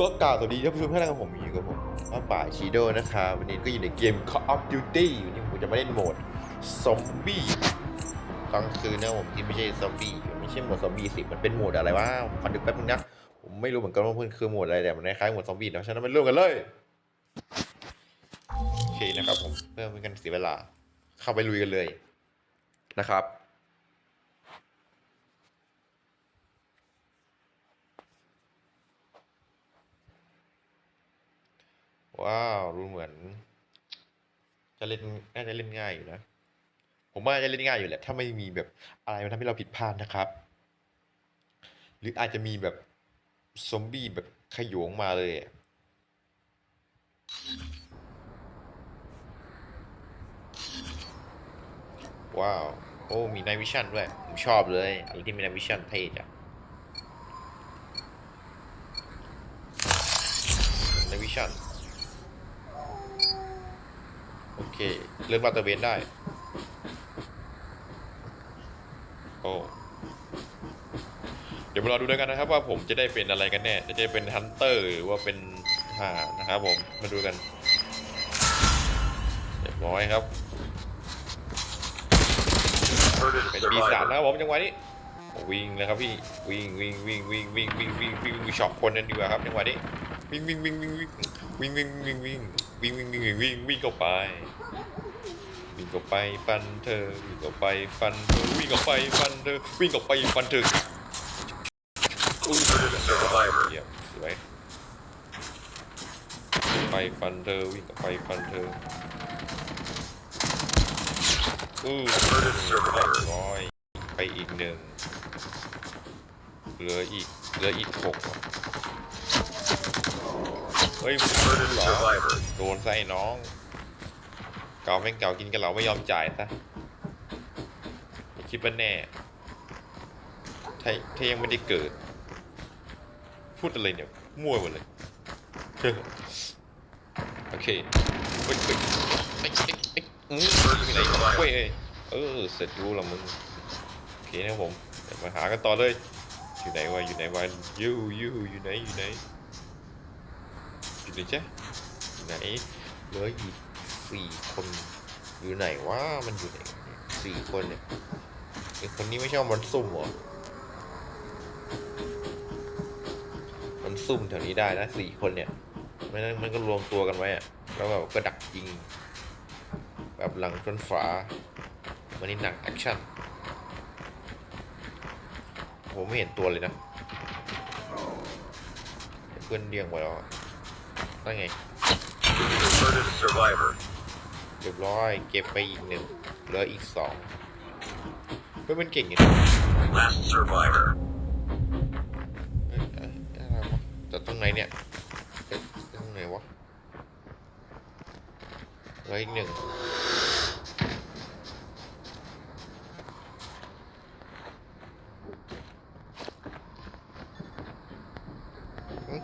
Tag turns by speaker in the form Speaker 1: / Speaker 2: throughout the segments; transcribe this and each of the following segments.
Speaker 1: ก็กล่าวสวัสดีท่านผู้ชมท่านกับผมอยู่กับผมว่าป่าชีโดนะครับ วันนี้ก็อยู่ในเกม Call of Duty วันนี้ผมจะมาเล่นโหมดซอมบี้กลางคืนนะผมที่ไม่ใช่ซอมบี้ไม่ใช่โหมดซอมบี้สิมันเป็นโหมดอะไรวะผมขอดูแป๊บนึงนะผมไม่รู้เหมือนกันว่ามันคือโหมดอะไรแต่มันคล้ายโหมดซอมบี้นะฉะนั้นมาเริ่มกันเลยโอเคนะครับผมเพื่อไม่กันเสียเวลา เข้าไปลุยกันเลยนะครับ ว้าวรู้เหมือน จะเล่นน่าจะเล่นง่ายอยู่นะ ผมว่าจะเล่นง่ายอยู่แหละ ถ้าไม่มีแบบอะไรมาทำให้เราผิดพลาดนะครับ หรืออาจจะมีแบบซอมบี้แบบขยงมาเลยว้าว โอ้ มีน i วิชั่นด้วย ผมชอบเลยอะไรที่มีน i วิชั่นเท่จ้ะน i วิชั่น โอ เคเริ่มลาดตระเวนได้ โอ้เดี๋ยวมารอดูด้วยกันนะครับว่าผมจะได้เป็นอะไรกันแน่จะได้เป็นฮันเตอร์หรือว่าเป็นทหารนะครับผมมาดูกันเรียบร้อยครับเป็นปีศาจนะครับผมจังหวะนี้วิ่งเลยครับพี่วิ่งวิ่งวิ่งวิ่งวิ่งวิ่งวิ่งวิ่งวิ่งช็อปคนนั้นดีกว่าครับจังหวะนี้วิ่งวิ่งวิ่งวิ่งวิ่ง วิ่งวิ่งวิ่งวิ่งวิ่งวิ่งวิ่งวิ่งวิ่งวิ่งเข้าไป วิ่งเข้าไปฟันเธอ วิ่งเข้าไปฟันเธอ วิ่งเข้าไปฟันเธอ วิ่งเข้าไปฟันเธออุ้ยเยี่ยมสวยไปฟันเธอ วิ่งเข้าไปฟันเธออู้ร้อยไปอีกหนึ่งเหลืออีกเหลืออีกหก เฮ้ยมึง
Speaker 2: โดน
Speaker 1: เหรอโดนไส้น้อง เก่าแม่งเก่ากินกันเราไม่ยอมจ่ายซะคิดว่าแน่ถ้าถ้ายังไม่ได้เกิด พูดอะไรเนี่ย มั่วหมดเลยโอเคเฮ้ยเฮ้ยไอ้ไอ้ไอ้อืมมีอะไรของเว้ยเออเสร็จรู้ละมึงโอเคนะผมมาหากันต่อเลยอยู่ไหนวะอยู่ไหนวะยูยูอยู่ไหนอยู่ไหน อยู่ไหนจ๊ะอยู่ไหนเหลืออีกสี่คนอยู่ไหนวะมันอยู่ไหนสี่คนเนี่ยไอคนนี้ไม่ช่ว่ามันซุ่มหรอมันซุ่มแถวนี้ได้นะสี่คนเนี่ยไม่นั้นมันก็รวมตัวกันไว้อะแล้วแบบก็ดักยิง แบบหลังชนฝาวันนี้หนักแอคชั่นผมไม่เห็นตัวเลยนะเพื่อนเรียงไว้แล้ว อะนั่นไง
Speaker 2: Murdered a survivor.
Speaker 1: เรียบร้อยเก็บไปอีกหนึ่งเหลืออีกสองเพื่อนมันเก่งอย่างนี้
Speaker 2: Last survivor.
Speaker 1: เอ้ยเอ้ยอะไรวะแต่ตรงไหนเนี่ยเอ๊ะตรงไหนวะเหลืออีกหนึ่งหึ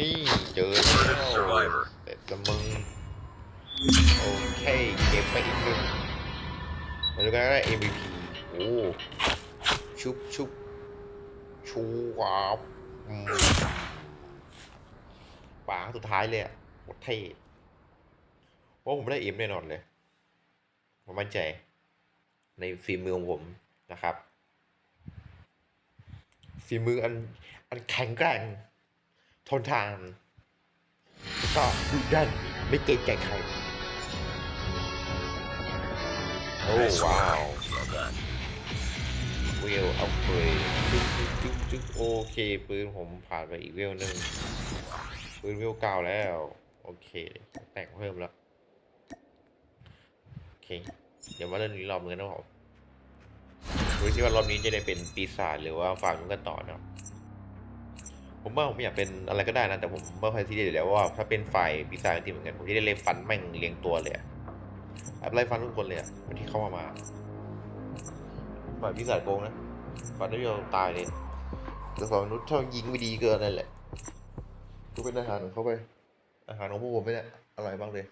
Speaker 1: นี่เจอแล้ว
Speaker 2: Murdered a survivor.
Speaker 1: แต่ละมึง โอเค เก็บไปอีกหนึ่งมาดูกันนะ MVP โอ้ชุบชุบชูว้าวอืมป่าสุดท้ายเลยอะโคตรเท่ว่าผมได้เอ็มแน่นอนเลยผมมั่นใจ ในฝีมือของผมนะครับฝีมืออันอันแข็งแกร่งทนทาน แล้วก็ดุดันไม่เกรงใจใคร โอ้
Speaker 2: Nice
Speaker 1: ว้าว
Speaker 2: work. Well done.
Speaker 1: เวลอัพเกรดจึ๊กจึ๊กจึ๊กจึ๊กโอเคปืนผมผ่านไปอีกเวลหนึ่งปืนเวลเก้าแล้ว โอเค แต่งเพิ่มแล้ว โอเค เดี๋ยวมาเล่นนี้รอบนึงนะผมดูสิว่ารอบนี้จะได้เป็นปีศาจหรือว่าฟังกันต่อนะครับ ผมว่าผมอยากเป็นอะไรก็ได้นะ แต่ผมไม่ค่อยที่เดียวแล้วว่าถ้าเป็นฝ่ายปีศาจที่เหมือนกัน ผมจะได้เล่นฟันแม่งเรียงตัวเลยอะแบบไล่ฟันทุกคนเลยอะวันที่เข้ามามาฝ่ายพิศาจโกงนะฟันได้ยอมตายเลยแต่ฝ่ายมนุษย์ถ้ายิงไม่ดีเกินนั่นแหละก็เป็นอาหารของเขาไป อาหารของพวกผมไม่ได้อร่อยมากเลย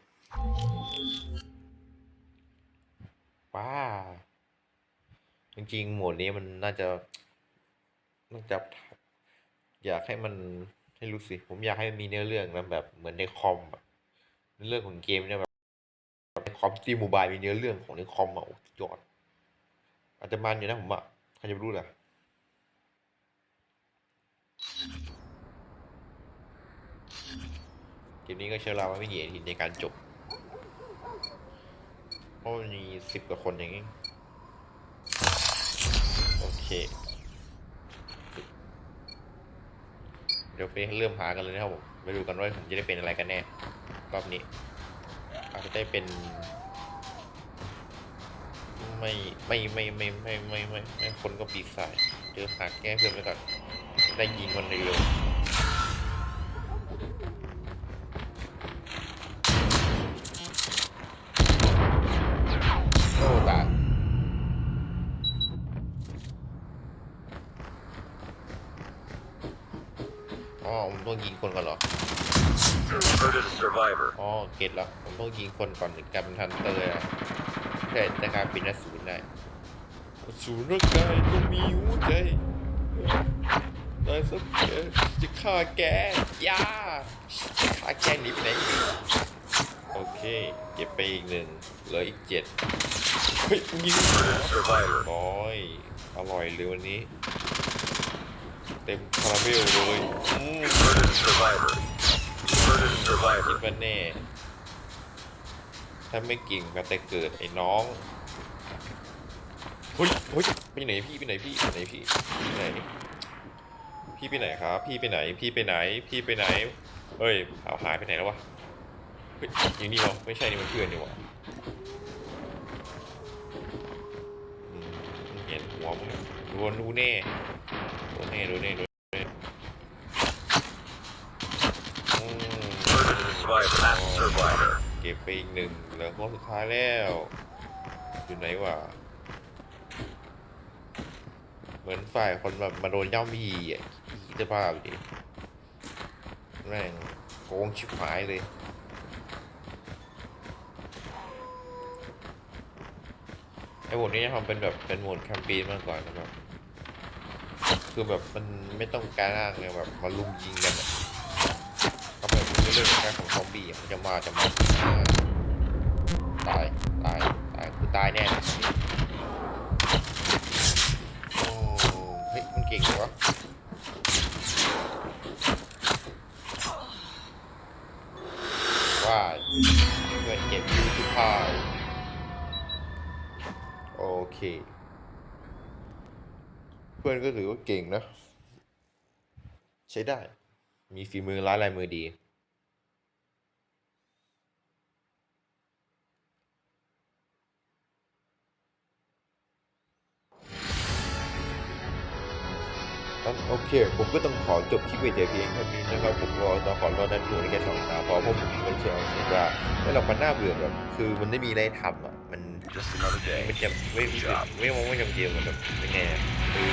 Speaker 1: ว้าจริงๆ หมดนี้มันน่าจะน่าจะ อยากให้มันให้รู้สิผมอยากให้มันมีเนื้อเรื่องนะแบบเหมือนในคอมอะเนื้อเรื่องของเกมเนี่ยแบบในคอมที่โมบายมีเนื้อเรื่องของในคอมอะโอ้ยอดอาจจะมันอยู่นะผมอะใครจะไปรู้ล่ะเกมนี้ก็ใช้เวลามาไม่กี่นาทีในการจบ เพราะมันมีสิบกว่าคนอย่างนี้ โอเค เดี๋ยวไปเริ่มหากันเลยนะครับผมไปดูกันว่าผมจะได้เป็นอะไรกันแน่รอบนี้อาจจะได้เป็น ไม่ไม่ไม่ไม่ไม่ไม่ไม่คนก็ปีศาจเจอหาแก้เพื่อนไปก่อนได้ยิงมันเร็ว ต้องยิงคนก่อนเหรอ
Speaker 2: Converted a survivor.
Speaker 1: อ๋อเก็ตแล้วผมต้องยิงคนก่อนถึงกลายเป็นทันเตอร์อะแต่แต่กลายเป็นอสูรได้อสูรร่างกายก็มีหัวใจได้สักแกจะฆ่าแกอย่าจะฆ่าแกหนีไปไหนอีกโอเค เก็บไปอีกหนึ่งเหลืออีกเจ็ดเฮ้ยมึงยิง
Speaker 2: Converted a survivor.
Speaker 1: ร้อย อร่อยเลยวันนี้ เต็มคาราเมลเลยอืม
Speaker 2: Converted a survivor. Converted a
Speaker 1: คิด
Speaker 2: survivor.
Speaker 1: ว่าแน่ ถ้าไม่เก่งก็แต่เกิดไอ้น้องเฮ้ยเฮ้ยไปไหนพี่ไปไหนพี่ไปไหนพี่ไปไหนพี่ไปไหนครับ พี่ไปไหน พี่ไปไหน พี่ไปไหนเฮ้ยเอาหายไปไหนแล้ววะเฮ้ยอย่างนี้เหรอไม่ใช่นี่มันเพื่อนนี่หว่าอืมเห็นหัวมึงโดนดูแน่โด นแน่โดนแน่โดนแน่อืม
Speaker 2: Converted a survivor. Last survivor.
Speaker 1: เก็บไปอีกหนึ่งเหลือคนสุดท้ายแล้ว อยู่ไหนวะ เหมือนฝ่ายคนแบบมาโดนย่ำยีอะอีจะบ้าไปดิแม่งโกงชิบหายเลย ไอ้โหมดนี้จะทำเป็นแบบเป็นโหมดแคมเปญมากกว่านะครับ คือแบบมันไม่ต้องการอ้างเลยแบบมาลุมยิงกันอะก็แบบเป็นเรื่องของการของซอมบี้มันจะมาจะมาตายตายตายคือตายแน่โอ้เฮ้ยมันเก่งจังวะว่าเพื่อนเก็บทุกพายโอเค พื่อนก็ถือว่าเก่งนะ ใช้ได้ มีฝีมือร้ายลายมือดี โอเค ผมก็ต้องขอจบคลิปไว้แต่เพียงเท่นี้นะครับ ผมก็ต้องขอรอดันอยู่ในแค่สองตาเพราะผมไม่เชื่อรู้สึกว่าไม่หรอกมันน่าเบื่อแบบคือมันไม่มีอะไรทำอะ มัน
Speaker 2: Just another
Speaker 1: มัน
Speaker 2: day.
Speaker 1: จะไม่ไม่ไม่มองไม่จำเกมมันแบบยังไงอะคือ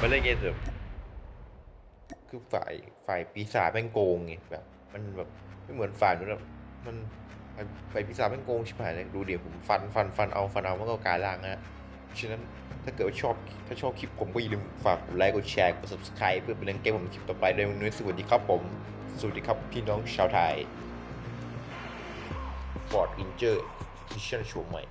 Speaker 1: มันเล่นเกมแบบคือฝ่ายฝ่ายปีศาจแม่งโกงไงแบบ มันแบบไม่เหมือนฝ่ายนู้นแบบมันฝ่ายฝ่ายปีศาจแม่งโกงชิบหายเลยดูเดี๋ยวผมฟันฟันฟันเอาฟันเอามันก็กลายร่างนะฉะนั้นถ้าเกิดว่าชอบถ้าชอบคลิปผมก็อย่าลืมฝากกดไลค์กดแชร์กด subscribe เพื่อเป็นแรงเกมผมในคลิปต่อไปด้วยวันนี้สวัสดีครับผม สวัสดีครับพี่น้องชาวไทย Ford Ranger มิชชั่นโฉมใหม่